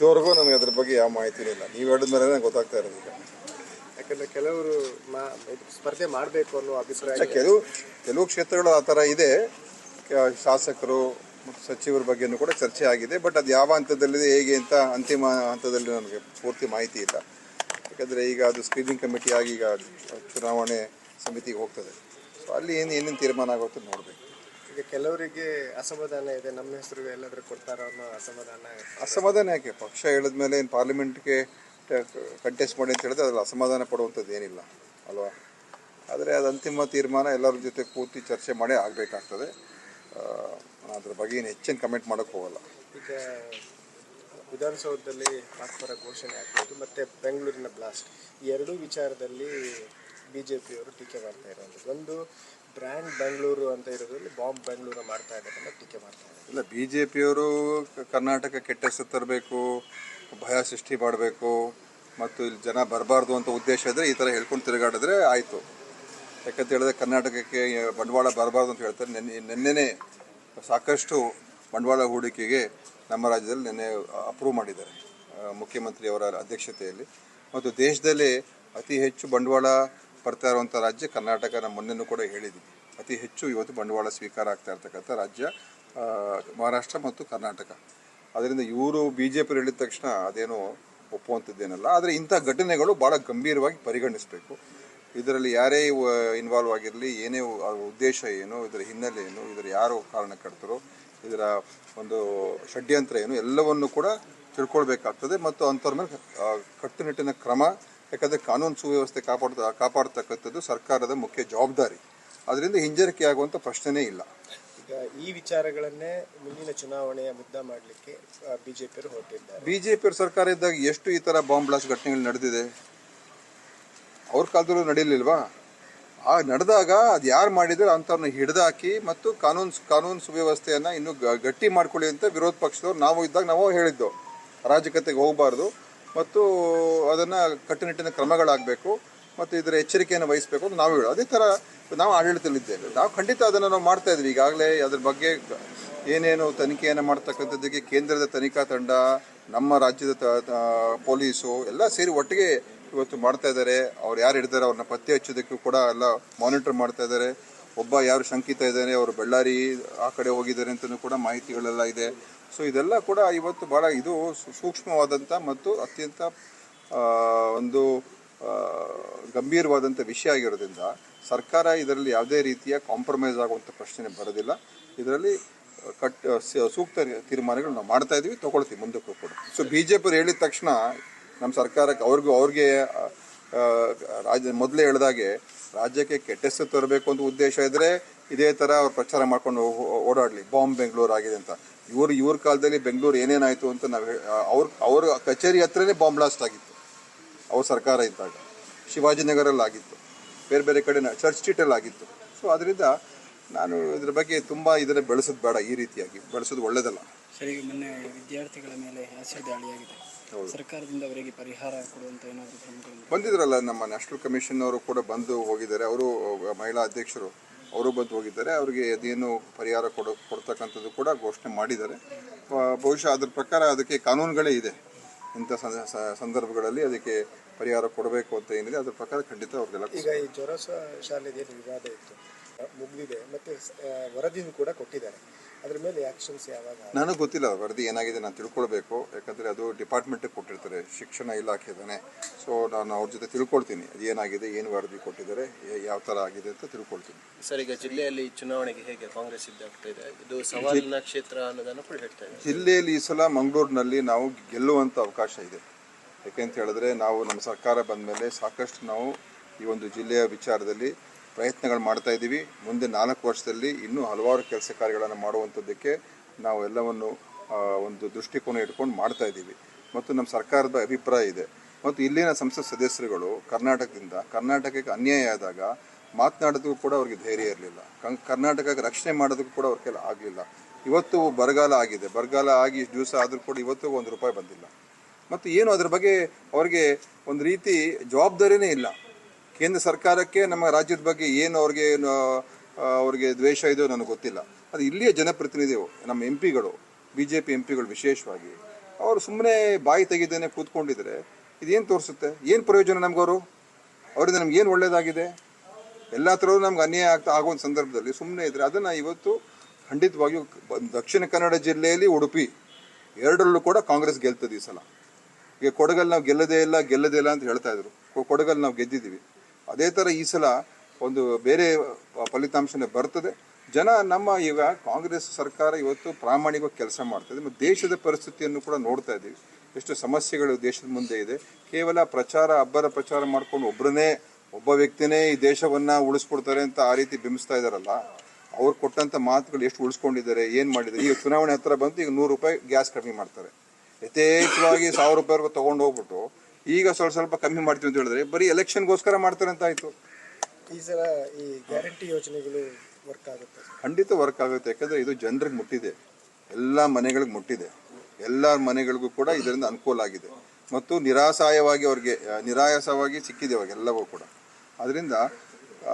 ಇದುವರೆಗೂ ನನಗೆ ಅದ್ರ ಬಗ್ಗೆ ಯಾವ ಮಾಹಿತಿ ಇಲ್ಲ. ನೀವು ಹೇಳಿದ ಮೇಲೆ ಗೊತ್ತಾಗ್ತಾ ಇರೋದು ಯಾಕಂದ್ರೆ ಕೆಲವರು ಮಾ- ಇದು ಸ್ಪರ್ಧೆ ಮಾಡಬೇಕು ಅನ್ನೋ ಅಭಿಪ್ರಾಯ ಕೆಲವು ಕೆಲವು ಕ್ಷೇತ್ರಗಳು ಆ ಥರ ಇದೆ. ಕ- ಶಾಸಕರು ಮತ್ತು ಸಚಿವರ ಬಗ್ಗೆನೂ ಕೂಡ ಚರ್ಚೆ ಆಗಿದೆ. ಬಟ್ ಅದು ಯಾವ ಹಂತದಲ್ಲಿದೆ ಹೇಗೆ ಅಂತ ಅಂತಿಮ ಹಂತದಲ್ಲಿ ನನಗೆ ಪೂರ್ತಿ ಮಾಹಿತಿ ಇಲ್ಲ. ಯಾಕಂದರೆ ಈಗ ಅದು ಸ್ಕ್ರೀನಿಂಗ್ ಕಮಿಟಿ ಆಗಿ ಈಗ ಚುನಾವಣೆ ಸಮಿತಿಗೆ ಹೋಗ್ತದೆ. ಸೊ ಅಲ್ಲಿ ಏನು ಏನೇನು ತೀರ್ಮಾನ ಆಗುತ್ತೋ ನೋಡಬೇಕು. ಈಗ ಕೆಲವರಿಗೆ ಅಸಮಾಧಾನ ಇದೆ ನಮ್ಮ ಹೆಸರು ಎಲ್ಲಾದ್ರೂ ಕೊಡ್ತಾರೋ ಅನ್ನೋ ಅಸಮಾಧಾನ ಅಸಮಾಧಾನ ಯಾಕೆ? ಪಕ್ಷ ಹೇಳಿದ ಮೇಲೆ ಏನು ಪಾರ್ಲಿಮೆಂಟ್ಗೆ ಕಂಟೆಸ್ಟ್ ಮಾಡಿ ಅಂತ ಹೇಳಿದ್ರೆ ಅದ್ರಲ್ಲಿ ಅಸಮಾಧಾನ ಪಡುವಂಥದ್ದು ಏನಿಲ್ಲ ಅಲ್ವಾ? ಆದರೆ ಅದು ಅಂತಿಮ ತೀರ್ಮಾನ ಎಲ್ಲರ ಜೊತೆ ಕೂತಿ ಚರ್ಚೆ ಮಾಡಿ ಆಗಬೇಕಾಗ್ತದೆ. ಅದ್ರ ಬಗ್ಗೆ ಏನು ಹೆಚ್ಚಿನ ಕಮೆಂಟ್ ಮಾಡೋಕ್ಕೆ ಹೋಗಲ್ಲ. ಈಗ ವಿಧಾನಸೌಧದಲ್ಲಿ ಪಾಸ್ಪರ ಘೋಷಣೆ ಆಗ್ಬೋದು ಮತ್ತು ಬೆಂಗಳೂರಿನ ಬ್ಲಾಸ್ಟ್ ಈ ಎರಡೂ ವಿಚಾರದಲ್ಲಿ ಬಿ ಜೆ ಪಿಯವರು ಟೀಕೆ ಮಾಡ್ತಾ ಇರೋದು. ಒಂದು ಬ್ರ್ಯಾಂಡ್ ಬೆಂಗಳೂರು ಅಂತ ಇರೋದ್ರಲ್ಲಿ ಬಾಂಬ್ ಬೆಂಗಳೂರು ಮಾಡ್ತಾ ಇದ್ದಾರೆ ಅಂತ ಟೀಕೆ ಮಾಡ್ತಾ ಇಲ್ಲ ಬಿ ಜೆ ಪಿಯವರು ಕರ್ನಾಟಕ ಕೆಟ್ಟ ಹೆಸರು ತರಬೇಕು, ಭಯ ಸೃಷ್ಟಿ ಮಾಡಬೇಕು, ಮತ್ತು ಇಲ್ಲಿ ಜನ ಬರಬಾರ್ದು ಅಂತ ಉದ್ದೇಶ ಇದ್ರೆ ಈ ಥರ ಹೇಳ್ಕೊಂಡು ತಿರುಗಾಡಿದ್ರೆ ಆಯಿತು. ಯಾಕಂತ ಹೇಳಿದ್ರೆ ಕರ್ನಾಟಕಕ್ಕೆ ಬಂಡವಾಳ ಬರಬಾರ್ದು ಅಂತ ಹೇಳ್ತಾರೆ. ನಿನ್ನೆ ನಿನ್ನೆ ಸಾಕಷ್ಟು ಬಂಡವಾಳ ಹೂಡಿಕೆಗೆ ನಮ್ಮ ರಾಜ್ಯದಲ್ಲಿ ನಿನ್ನೆ ಅಪ್ರೂವ್ ಮಾಡಿದ್ದಾರೆ ಮುಖ್ಯಮಂತ್ರಿಯವರ ಅಧ್ಯಕ್ಷತೆಯಲ್ಲಿ. ಮತ್ತು ದೇಶದಲ್ಲಿ ಅತಿ ಹೆಚ್ಚು ಬಂಡವಾಳ ಬರ್ತಾ ಇರುವಂಥ ರಾಜ್ಯ ಕರ್ನಾಟಕ ನಮ್ಮ ಮೊನ್ನೆನೂ ಕೂಡ ಹೇಳಿದ್ವಿ ಅತಿ ಹೆಚ್ಚು ಇವತ್ತು ಬಂಡವಾಳ ಸ್ವೀಕಾರ ಆಗ್ತಾ ಇರ್ತಕ್ಕಂಥ ರಾಜ್ಯ ಮಹಾರಾಷ್ಟ್ರ ಮತ್ತು ಕರ್ನಾಟಕ. ಅದರಿಂದ ಇವರು ಬಿ ಜೆ ಪಿ ಹೇಳಿದ ತಕ್ಷಣ ಅದೇನು ಒಪ್ಪುವಂಥದ್ದೇನಲ್ಲ. ಆದರೆ ಇಂಥ ಘಟನೆಗಳು ಭಾಳ ಗಂಭೀರವಾಗಿ ಪರಿಗಣಿಸಬೇಕು. ಇದರಲ್ಲಿ ಯಾರೇ ಇನ್ವಾಲ್ವ್ ಆಗಿರಲಿ, ಏನೇ ಉದ್ದೇಶ ಏನು, ಇದರ ಹಿನ್ನೆಲೆ ಏನು, ಇದರ ಯಾರು ಕಾರಣಕರ್ತರು, ಇದರ ಒಂದು ಷಡ್ಯಂತ್ರ ಏನು, ಎಲ್ಲವನ್ನು ಕೂಡ ತಿಳ್ಕೊಳ್ಬೇಕಾಗ್ತದೆ. ಮತ್ತು ಅಂಥವ್ರ ಮೇಲೆ ಕಟ್ಟುನಿಟ್ಟಿನ ಕ್ರಮ ಯಾಕಂದರೆ ಕಾನೂನು ಸುವ್ಯವಸ್ಥೆ ಕಾಪಾಡ್ತಾ ಕಾಪಾಡ್ತಕ್ಕಂಥದ್ದು ಸರ್ಕಾರದ ಮುಖ್ಯ ಜವಾಬ್ದಾರಿ. ಅದರಿಂದ ಹಿಂಜರಿಕೆ ಆಗುವಂಥ ಪ್ರಶ್ನೆನೇ ಇಲ್ಲ. ಈಗ ಈ ವಿಚಾರಗಳನ್ನೇ ಮುಂದಿನ ಚುನಾವಣೆಯ ಮುದ್ದ ಮಾಡಲಿಕ್ಕೆ ಬಿ ಜೆ ಪಿಯವರು ಹೊರಟಿದ್ದಾರೆ. ಬಿ ಜೆ ಪಿಯರು ಸರ್ಕಾರ ಇದ್ದಾಗ ಎಷ್ಟು ಈ ಥರ ಬಾಂಬ್ ಬ್ಲಾಸ್ಟ್ ಘಟನೆಗಳು ನಡೆದಿದೆ? ಅವ್ರ ಕಾಲದಲ್ಲೂ ನಡೀಲಿಲ್ವಾ? ಆ ನಡೆದಾಗ ಅದು ಯಾರು ಮಾಡಿದ್ರೆ ಅಂಥವ್ರನ್ನ ಹಿಡಿದಾಕಿ ಮತ್ತು ಕಾನೂನು ಕಾನೂನು ಸುವ್ಯವಸ್ಥೆಯನ್ನು ಇನ್ನೂ ಗಟ್ಟಿ ಮಾಡ್ಕೊಳ್ಳಿ ಅಂತ ವಿರೋಧ ಪಕ್ಷದವ್ರು ನಾವು ಇದ್ದಾಗ ನಾವು ಹೇಳಿದ್ದು. ರಾಜಕತೆಗೆ ಹೋಗಬಾರ್ದು. ಮತ್ತು ಅದನ್ನು ಕಟ್ಟುನಿಟ್ಟಿನ ಕ್ರಮಗಳಾಗಬೇಕು ಮತ್ತು ಇದರ ಎಚ್ಚರಿಕೆಯನ್ನು ವಹಿಸಬೇಕು ಅಂತ ನಾವು ಹೇಳೋದು. ಅದೇ ಥರ ನಾವು ಆಡಳಿತದಲ್ಲಿದ್ದೇವೆ. ನಾವು ಖಂಡಿತ ಅದನ್ನು ನಾವು ಮಾಡ್ತಾ ಇದ್ವಿ ಈಗಾಗಲೇ ಅದ್ರ ಬಗ್ಗೆ ಏನೇನು ತನಿಖೆಯನ್ನು ಮಾಡ್ತಕ್ಕಂಥದ್ದಕ್ಕೆ ಕೇಂದ್ರದ ತನಿಖಾ ತಂಡ, ನಮ್ಮ ರಾಜ್ಯದ ಪೊಲೀಸು ಎಲ್ಲ ಸೇರಿ ಒಟ್ಟಿಗೆ ಇವತ್ತು ಮಾಡ್ತಾ ಇದ್ದಾರೆ. ಅವ್ರು ಯಾರು ಹಿಡಿದಾರೆ ಅವ್ರನ್ನ ಪತ್ತೆ ಹಚ್ಚೋದಕ್ಕೂ ಕೂಡ ಎಲ್ಲ ಮಾನಿಟರ್ ಮಾಡ್ತಾ ಇದ್ದಾರೆ. ಒಬ್ಬ ಯಾರು ಶಂಕಿತ ಇದ್ದಾನೆ, ಅವರು ಬಳ್ಳಾರಿ ಆ ಕಡೆ ಹೋಗಿದ್ದಾರೆ ಅಂತಲೂ ಕೂಡ ಮಾಹಿತಿಗಳೆಲ್ಲ ಇದೆ. ಸೊ ಇದೆಲ್ಲ ಕೂಡ ಇವತ್ತು ಭಾಳ ಇದು ಸೂಕ್ಷ್ಮವಾದಂಥ ಮತ್ತು ಅತ್ಯಂತ ಒಂದು ಗಂಭೀರವಾದಂಥ ವಿಷಯ ಆಗಿರೋದ್ರಿಂದ ಸರ್ಕಾರ ಇದರಲ್ಲಿ ಯಾವುದೇ ರೀತಿಯ ಕಾಂಪ್ರಮೈಸ್ ಆಗುವಂಥ ಪ್ರಶ್ನೆ ಬರೋದಿಲ್ಲ. ಇದರಲ್ಲಿ ಕಟ್ ಸೂಕ್ತ ತೀರ್ಮಾನಗಳು ನಾವು ಮಾಡ್ತಾ ಇದೀವಿ, ತಗೊಳ್ತೀವಿ, ಮುಂದಕ್ಕೂ ಕೂಡ. ಸೊ ಬಿ ಜೆ ಪಿ ಹೇಳಿದ ತಕ್ಷಣ ನಮ್ಮ ಸರ್ಕಾರಕ್ಕೆ ಅವ್ರಿಗೂ ಅವ್ರಿಗೆ ರಾಜ್ಯ, ಮೊದಲೇ ಹೇಳಿದಾಗೆ ರಾಜ್ಯಕ್ಕೆ ಕೆಟ್ಟ ತರಬೇಕು ಅಂತ ಉದ್ದೇಶ ಇದ್ದರೆ ಇದೇ ಥರ ಅವ್ರು ಪ್ರಚಾರ ಮಾಡ್ಕೊಂಡು ಓಡಾಡಲಿ. ಬಾಂಬ್ ಬೆಂಗಳೂರು ಆಗಿದೆ ಅಂತ. ಇವರು ಇವ್ರ ಕಾಲದಲ್ಲಿ ಬೆಂಗಳೂರು ಏನೇನಾಯಿತು ಅಂತ ನಾವು ಅವ್ರ ಅವ್ರ ಕಚೇರಿ ಹತ್ರನೇ ಬಾಂಬ್ ಬ್ಲಾಸ್ಟ್ ಆಗಿತ್ತು. ಅವ್ರ ಸರ್ಕಾರ ಇದ್ದಾಗ. ಶಿವಾಜಿನಗರಲ್ಲಿ ಆಗಿತ್ತು. ಬೇರೆ ಬೇರೆ ಕಡೆ ಚರ್ಚ್ ಸ್ಟ್ರೀಟಲ್ಲಿ ಆಗಿತ್ತು. ಸೊ ಅದರಿಂದ ನಾನು ಇದ್ರ ಬಗ್ಗೆ ತುಂಬ ಇದನ್ನು ಬೆಳೆಸೋದು ಬೇಡ ಈ ರೀತಿಯಾಗಿ. ಬೆಳೆಸೋದು ಒಳ್ಳೆಯದಲ್ಲ ಸರಿ ಮೊನ್ನೆ ವಿದ್ಯಾರ್ಥಿಗಳ ಮೇಲೆ ಆಸಿಡ್ ದಾಳಿಯಾಗಿದೆ. ಸರ್ಕಾರದಿಂದ ಅವರಿಗೆ ಪರಿಹಾರ ಕೊಡುವಂತ ಏನಾದರೂ ಬಂದಿದ್ರಲ್ಲ ನಮ್ಮ ನ್ಯಾಷನಲ್ ಕಮಿಷನ್ ಅವರು ಕೂಡ ಬಂದು ಹೋಗಿದ್ದಾರೆ. ಅವರು ಮಹಿಳಾ ಅಧ್ಯಕ್ಷರು. ಅವರು ಬಂದು ಹೋಗಿದ್ದಾರೆ, ಅವರಿಗೆ ಅದೇನು ಪರಿಹಾರ ಕೊಡೋ, ಕೊಡ್ತಕ್ಕಂಥದ್ದು ಕೂಡ ಘೋಷಣೆ ಮಾಡಿದ್ದಾರೆ. ಬಹುಶಃ ಅದ್ರ ಪ್ರಕಾರ ಅದಕ್ಕೆ ಕಾನೂನುಗಳೇ ಇದೆ. ಇಂಥ ಸಂದ- ಸಂದರ್ಭಗಳಲ್ಲಿ ಅದಕ್ಕೆ ಪರಿಹಾರ ಕೊಡಬೇಕು ಅಂತ ಏನಿದೆ, ಅದ್ರ ಪ್ರಕಾರ ಖಂಡಿತ ಅವ್ರಿಗೆಲ್ಲ ಈಗ ಈ ಜ್ವರ ಶಾಲೆಗೆ ವಿವಾದ ಇತ್ತು? ಮುಗ್ದಿದೆ ಮತ್ತೆ ವರದಿಯೂ ಕೂಡ ಕೊಟ್ಟಿದ್ದಾರೆ. ಅದ್ರ ಮೇಲೆ ಆಕ್ಷನ್ಸ್ ಯಾವಾಗ ನನಗೆ ಗೊತ್ತಿಲ್ಲ ವರದಿ ಏನಾಗಿದೆ ನಾನು ತಿಳ್ಕೊಳ್ಬೇಕು. ಯಾಕಂದರೆ ಅದು ಡಿಪಾರ್ಟ್ಮೆಂಟಿಗೆ ಕೊಟ್ಟಿರ್ತಾರೆ ಶಿಕ್ಷಣ ಇಲಾಖೆದಾನೆ ಸೊ ನಾನು ಅವ್ರ ಜೊತೆ ತಿಳ್ಕೊಳ್ತೀನಿ ಅದು ಏನಾಗಿದೆ ಏನು ವರದಿ ಕೊಟ್ಟಿದ್ದಾರೆ ಯಾವ ಥರ ಆಗಿದೆ ಅಂತ ತಿಳ್ಕೊಳ್ತೀನಿ. ಸರ್ ಈಗ ಜಿಲ್ಲೆಯಲ್ಲಿ ಚುನಾವಣೆಗೆ ಹೇಗೆ ಕಾಂಗ್ರೆಸ್ ಇದೆ? ಇದು ಸವಾಲಿನ ಕ್ಷೇತ್ರ ಅನ್ನೋದನ್ನು ಕೂಡ ಹೇಳ್ತಾ ಇದೆ ಜಿಲ್ಲೆಯಲ್ಲಿ ಈ ಸಲ ಮಂಗಳೂರಿನಲ್ಲಿ ನಾವು ಗೆಲ್ಲುವಂಥ ಅವಕಾಶ ಇದೆ. ಯಾಕೆಂತ ಹೇಳಿದ್ರೆ ನಾವು ನಮ್ಮ ಸರ್ಕಾರ ಬಂದ ಮೇಲೆ ಸಾಕಷ್ಟು ನಾವು ಈ ಒಂದು ಜಿಲ್ಲೆಯ ವಿಚಾರದಲ್ಲಿ ಪ್ರಯತ್ನಗಳು ಮಾಡ್ತಾ ಇದ್ದೀವಿ. ಮುಂದೆ ನಾಲ್ಕು ವರ್ಷದಲ್ಲಿ ಇನ್ನೂ ಹಲವಾರು ಕೆಲಸ ಕಾರ್ಯಗಳನ್ನು ಮಾಡುವಂಥದ್ದಕ್ಕೆ ನಾವು ಎಲ್ಲವನ್ನು ಒಂದು ದೃಷ್ಟಿಕೋನ ಇಟ್ಕೊಂಡು ಮಾಡ್ತಾ ಇದ್ದೀವಿ. ಮತ್ತು ನಮ್ಮ ಸರ್ಕಾರದ ಅಭಿಪ್ರಾಯ ಇದೆ. ಮತ್ತು ಇಲ್ಲಿನ ಸಂಸತ್ ಸದಸ್ಯರುಗಳು ಕರ್ನಾಟಕದಿಂದ, ಕರ್ನಾಟಕಕ್ಕೆ ಅನ್ಯಾಯ ಆದಾಗ ಮಾತನಾಡೋದಕ್ಕೂ ಕೂಡ ಅವ್ರಿಗೆ ಧೈರ್ಯ ಇರಲಿಲ್ಲ. ಕರ್ನಾಟಕಕ್ಕೆ ರಕ್ಷಣೆ ಮಾಡೋದಕ್ಕೂ ಕೂಡ ಅವ್ರ ಆಗಲಿಲ್ಲ. ಇವತ್ತು ಬರಗಾಲ ಆಗಿದೆ. ಬರಗಾಲ ಆಗಿ ಇಷ್ಟು ದಿವಸ ಆದರೂ ಕೂಡ ಇವತ್ತು ಒಂದು ರೂಪಾಯಿ ಬಂದಿಲ್ಲ. ಮತ್ತು ಏನು ಅದ್ರ ಬಗ್ಗೆ ಅವ್ರಿಗೆ ಒಂದು ರೀತಿ ಜವಾಬ್ದಾರಿನೇ ಇಲ್ಲ. ಕೇಂದ್ರ ಸರ್ಕಾರಕ್ಕೆ ನಮ್ಮ ರಾಜ್ಯದ ಬಗ್ಗೆ ಏನು ಅವ್ರಿಗೆ ಅವ್ರಿಗೆ ದ್ವೇಷ ಇದೆಯೋ ನನಗೆ ಗೊತ್ತಿಲ್ಲ. ಅದು ಇಲ್ಲಿಯ ಜನಪ್ರತಿನಿಧಿಗಳು ನಮ್ಮ ಎಂ ಪಿಗಳು ಬಿ ಜೆ ಪಿ ಎಂ ಪಿಗಳು ವಿಶೇಷವಾಗಿ, ಅವರು ಸುಮ್ಮನೆ ಬಾಯಿ ತೆಗೆದೇನೆ ಕೂತ್ಕೊಂಡಿದ್ರೆ ಇದೇನು ತೋರಿಸುತ್ತೆ? ಏನು ಪ್ರಯೋಜನ ನಮಗವರು? ಅವರಿಂದ ನಮ್ಗೆ ಏನು ಒಳ್ಳೇದಾಗಿದೆ? ಎಲ್ಲ ಥರವೂ ನಮ್ಗೆ ಅನ್ಯಾಯ ಆಗ್ತಾ ಆಗೋ ಸಂದರ್ಭದಲ್ಲಿ ಸುಮ್ಮನೆ ಇದ್ರೆ ಅದನ್ನು ಇವತ್ತು ಖಂಡಿತವಾಗಿಯೂ ದಕ್ಷಿಣ ಕನ್ನಡ ಜಿಲ್ಲೆಯಲ್ಲಿ ಉಡುಪಿ, ಎರಡರಲ್ಲೂ ಕೂಡ ಕಾಂಗ್ರೆಸ್ ಗೆಲ್ತದೆ ಈ ಸಲ. ಈಗ ಕೊಡಗಲ್ಲಿ ನಾವು ಗೆಲ್ಲದೇ ಇಲ್ಲ ಗೆಲ್ಲದೇ ಇಲ್ಲ ಅಂತ ಹೇಳ್ತಾ ಇದ್ರು. ಕೊಡಗಲ್ಲಿ ನಾವು ಗೆದ್ದಿದ್ದೀವಿ. ಅದೇ ಥರ ಈ ಸಲ ಒಂದು ಬೇರೆ ಫಲಿತಾಂಶನೇ ಬರ್ತದೆ. ಜನ ನಮ್ಮ ಈಗ ಕಾಂಗ್ರೆಸ್ ಸರ್ಕಾರ ಇವತ್ತು ಪ್ರಾಮಾಣಿಕವಾಗಿ ಕೆಲಸ ಮಾಡ್ತದೆ ಮತ್ತು ದೇಶದ ಪರಿಸ್ಥಿತಿಯನ್ನು ಕೂಡ ನೋಡ್ತಾ ಇದ್ದೀವಿ. ಎಷ್ಟು ಸಮಸ್ಯೆಗಳು ದೇಶದ ಮುಂದೆ ಇದೆ. ಕೇವಲ ಪ್ರಚಾರ, ಅಬ್ಬರ ಪ್ರಚಾರ ಮಾಡ್ಕೊಂಡು ಒಬ್ಬರನ್ನೇ ಒಬ್ಬ ವ್ಯಕ್ತಿನೇ ಈ ದೇಶವನ್ನು ಉಳಿಸ್ಕೊಡ್ತಾರೆ ಅಂತ ಆ ರೀತಿ ಬಿಂಬಿಸ್ತಾ ಇದ್ದಾರಲ್ಲ, ಅವ್ರು ಕೊಟ್ಟಂಥ ಮಾತುಗಳು ಎಷ್ಟು ಉಳಿಸ್ಕೊಂಡಿದ್ದಾರೆ, ಏನು ಮಾಡಿದ್ದಾರೆ? ಈಗ ಚುನಾವಣೆ ಹತ್ರ ಬಂತು ಈಗ ನೂರು ರೂಪಾಯಿ ಗ್ಯಾಸ್ ಕಡಿಮೆ ಮಾಡ್ತಾರೆ. ಯಥೇಚ್ಛವಾಗಿ ಸಾವಿರ ರೂಪಾಯಿವರೆಗೂ ತೊಗೊಂಡು ಹೋಗ್ಬಿಟ್ಟು ಈಗ ಸ್ವಲ್ಪ ಸ್ವಲ್ಪ ಕಮ್ಮಿ ಮಾಡ್ತೀವಿ ಅಂತ ಹೇಳಿದ್ರೆ ಬರೀ ಎಲೆಕ್ಷನ್ಗೋಸ್ಕರ ಮಾಡ್ತಾರೆ ಅಂತ ಆಯ್ತು. ಈ ಸಲ ಈ ಗ್ಯಾರಂಟಿ ಯೋಜನೆಗಳು ವರ್ಕ್ ಆಗುತ್ತೆ. ಖಂಡಿತ ವರ್ಕ್ ಆಗುತ್ತೆ. ಯಾಕಂದ್ರೆ ಇದು ಜನರಿಗೆ ಮುಟ್ಟಿದೆ. ಎಲ್ಲ ಮನೆಗಳಿಗೆ ಮುಟ್ಟಿದೆ. ಎಲ್ಲ ಮನೆಗಳಿಗೂ ಕೂಡ ಇದರಿಂದ ಅನುಕೂಲ ಆಗಿದೆ. ಮತ್ತು ನಿರಾಸಾಯವಾಗಿ ಅವ್ರಿಗೆ ನಿರಾಯಾಸವಾಗಿ ಸಿಕ್ಕಿದೆ ಅವಾಗ ಎಲ್ಲವೂ ಕೂಡ. ಅದರಿಂದ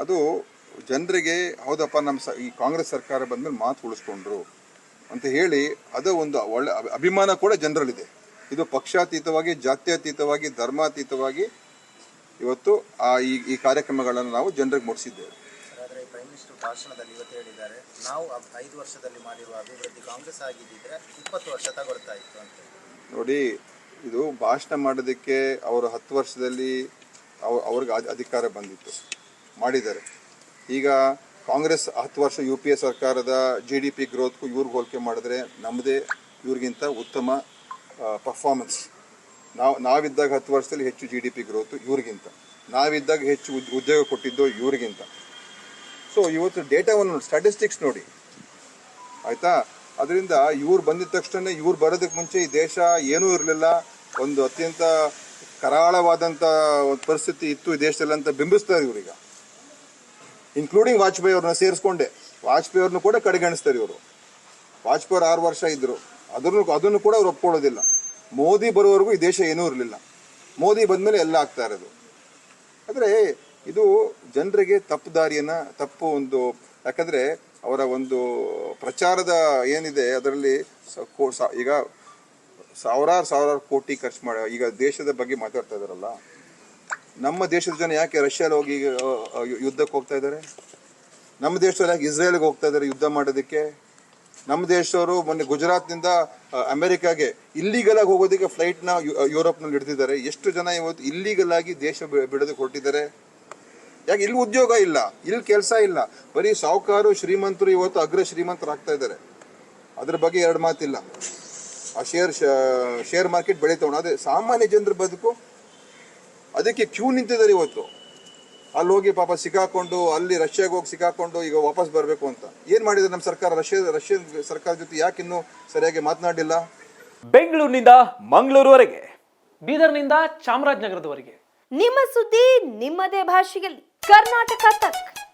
ಅದು ಜನರಿಗೆ ಹೌದಪ್ಪ ನಮ್ಮ ಸ ಈ ಕಾಂಗ್ರೆಸ್ ಸರ್ಕಾರ ಬಂದ್ಮೇಲೆ ಮಾತು ಉಳಿಸ್ಕೊಂಡ್ರು ಅಂತ ಹೇಳಿ ಅದು ಒಂದು ಒಳ್ಳೆ ಅಭಿ- ಅಭಿಮಾನ ಕೂಡ ಜನರಲ್ಲಿದೆ. ಇದು ಪಕ್ಷಾತೀತವಾಗಿ ಜಾತ್ಯತೀತವಾಗಿ ಧರ್ಮಾತೀತವಾಗಿ ಇವತ್ತು ಆ ಈ ಈ ಕಾರ್ಯಕ್ರಮಗಳನ್ನು ನಾವು ಜನರಿಗೆ ಮುಟ್ಟಿಸಿದ್ದೇವೆ. ಭಾಷಣದಲ್ಲಿ ಇವತ್ತು ಹೇಳಿದ್ದಾರೆ ನಾವು ಐದು ವರ್ಷದಲ್ಲಿ ಮಾಡಿರುವ ಅಭಿವೃದ್ಧಿ ಕಾಂಗ್ರೆಸ್ ಆಗಿದ್ದಿದ್ರೆ ಇಪ್ಪತ್ತು ವರ್ಷ ತಗೊಳ್ತಾ ಇತ್ತು ಅಂತ ನೋಡಿ ಇದು ಭಾಷಣ ಮಾಡೋದಕ್ಕೆ ಅವರು ಹತ್ತು ವರ್ಷದಲ್ಲಿ ಅವ ಅವ್ರಿಗೆ ಅಧ್- ಅಧಿಕಾರ ಬಂದಿತ್ತು ಮಾಡಿದ್ದಾರೆ. ಈಗ ಕಾಂಗ್ರೆಸ್ ಹತ್ತು ವರ್ಷ ಯು ಪಿ ಎ ಸರ್ಕಾರದ ಜಿ ಡಿ ಪಿ ಗ್ರೋತ್ಗೂ ಇವ್ರಿಗೆ ಹೋಲಿಕೆ ಮಾಡಿದ್ರೆ ನಮ್ಮದೇ ಇವ್ರಿಗಿಂತ ಉತ್ತಮ ಪರ್ಫಾರ್ಮೆನ್ಸ್ ನಾವು, ನಾವಿದ್ದಾಗ ಹತ್ತು ವರ್ಷದಲ್ಲಿ ಹೆಚ್ಚು ಜಿ ಡಿ ಪಿ ಗ್ರೋತು ಇವ್ರಿಗಿಂತ. ನಾವಿದ್ದಾಗ ಹೆಚ್ಚು ಉದ್ಯೋಗ ಕೊಟ್ಟಿದ್ದು ಇವ್ರಿಗಿಂತ. ಸೊ ಇವತ್ತು ಡೇಟಾವನ್ನು ಸ್ಟ್ಯಾಟಿಸ್ಟಿಕ್ಸ್ ನೋಡಿ. ಆಯಿತಾ? ಅದರಿಂದ ಇವ್ರು ಬಂದಿದ ತಕ್ಷಣ ಇವ್ರು ಬರೋದಕ್ಕೆ ಮುಂಚೆ ಈ ದೇಶ ಏನೂ ಇರಲಿಲ್ಲ. ಒಂದು ಅತ್ಯಂತ ಕರಾಳವಾದಂಥ ಒಂದು ಪರಿಸ್ಥಿತಿ ಇತ್ತು ಈ ದೇಶದಲ್ಲಿ ಅಂತ ಬಿಂಬಿಸ್ತಾರೆ ಇವ್ರೀಗ. ಇನ್ಕ್ಲೂಡಿಂಗ್ ವಾಜಪೇಯಿ ಅವ್ರನ್ನ ಸೇರಿಸ್ಕೊಂಡೆ. ವಾಜಪೇಯಿ ಅವ್ರನ್ನ ಕೂಡ ಕಡೆಗಣಿಸ್ತಾರೆ ಇವರು. ವಾಜಪೇಯಿ ಅವ್ರು ಆರು ವರ್ಷ ಇದ್ರು. ಅದನ್ನು ಅದನ್ನು ಕೂಡ ಅವ್ರು ಒಪ್ಕೊಳ್ಳೋದಿಲ್ಲ. ಮೋದಿ ಬರೋವರೆಗೂ ಈ ದೇಶ ಏನೂ ಇರಲಿಲ್ಲ. ಮೋದಿ ಬಂದಮೇಲೆ ಎಲ್ಲ ಆಗ್ತಾ ಇರೋದು. ಆದರೆ ಇದು ಜನರಿಗೆ ತಪ್ಪು ದಾರಿಯನ್ನು ತಪ್ಪು ಒಂದು, ಯಾಕಂದರೆ ಅವರ ಒಂದು ಪ್ರಚಾರದ ಏನಿದೆ, ಅದರಲ್ಲಿ ಈಗ ಸಾವಿರಾರು ಸಾವಿರಾರು ಕೋಟಿ ಖರ್ಚು ಮಾಡಿ, ಈಗ ದೇಶದ ಬಗ್ಗೆ ಮಾತಾಡ್ತಾ ಇದ್ದಾರಲ್ಲ, ನಮ್ಮ ದೇಶದ ಜನ ಯಾಕೆ ರಷ್ಯಾದಲ್ಲಿ ಹೋಗಿ ಯುದ್ಧಕ್ಕೆ ಹೋಗ್ತಾ ಇದ್ದಾರೆ? ನಮ್ಮ ದೇಶದಲ್ಲಿ ಯಾಕೆ ಇಸ್ರೇಲ್ಗೆ ಹೋಗ್ತಾ ಇದ್ದಾರೆ ಯುದ್ಧ ಮಾಡೋದಕ್ಕೆ? ನಮ್ಮ ದೇಶದವರು ಮೊನ್ನೆ ಗುಜರಾತ್ನಿಂದ ಅಮೆರಿಕಾಗೆ ಇಲ್ಲಿಗಲ್ ಆಗಿ ಹೋಗೋದಕ್ಕೆ ಫ್ಲೈಟ್ನ ಯುರೋಪ್ನಲ್ಲಿ ಹಿಡ್ದಿದ್ದಾರೆ ಎಷ್ಟು ಜನ ಇವತ್ತು ಇಲ್ಲಿಗಲ್ ಆಗಿ ದೇಶ ಬಿಡದೆ ಕೊಟ್ಟಿದ್ದಾರೆ? ಯಾಕೆ ಇಲ್ಲಿ ಉದ್ಯೋಗ ಇಲ್ಲ, ಇಲ್ಲಿ ಕೆಲಸ ಇಲ್ಲ. ಬರೀ ಸಾಹುಕಾರು ಶ್ರೀಮಂತರು ಇವತ್ತು ಅಗ್ರ ಶ್ರೀಮಂತರಾಗ್ತಾ ಇದ್ದಾರೆ. ಅದ್ರ ಬಗ್ಗೆ ಎರಡು ಮಾತಿಲ್ಲ. ಆ ಶೇರ್ ಶೇರ್ ಮಾರ್ಕೆಟ್ ಬೆಳೀತಾವಣ. ಅದೇ ಸಾಮಾನ್ಯ ಜನರ ಬದುಕು, ಅದಕ್ಕೆ ಕ್ಯೂ ನಿಂತಿದ್ದಾರೆ ಇವತ್ತು. ಅಲ್ಲಿ ಹೋಗಿ ಪಾಪ ಸಿಕ್ಕಾಕೊಂಡು ಅಲ್ಲಿ ರಷ್ಯಾಗೆ ಹೋಗಿ ಸಿಕ್ಕಾಕೊಂಡು ಈಗ ವಾಪಸ್ ಬರಬೇಕು ಅಂತ. ಏನ್ ಮಾಡಿದ್ರೆ ನಮ್ಮ ಸರ್ಕಾರ? ರಷ್ಯಾ ರಷ್ಯನ್ ಸರ್ಕಾರ ಜೊತೆ ಯಾಕೆ ಇನ್ನೂ ಸರಿಯಾಗಿ ಮಾತನಾಡಿಲ್ಲ ಬೆಂಗಳೂರಿನಿಂದ ಮಂಗಳೂರುವರೆಗೆ ಬೀದರ್ನಿಂದ ಚಾಮರಾಜನಗರದವರೆಗೆ. ನಿಮ್ಮ ಸುದ್ದಿ ನಿಮ್ಮದೇ ಭಾಷೆಯಲ್ಲಿ. ಕರ್ನಾಟಕ ತಕ್.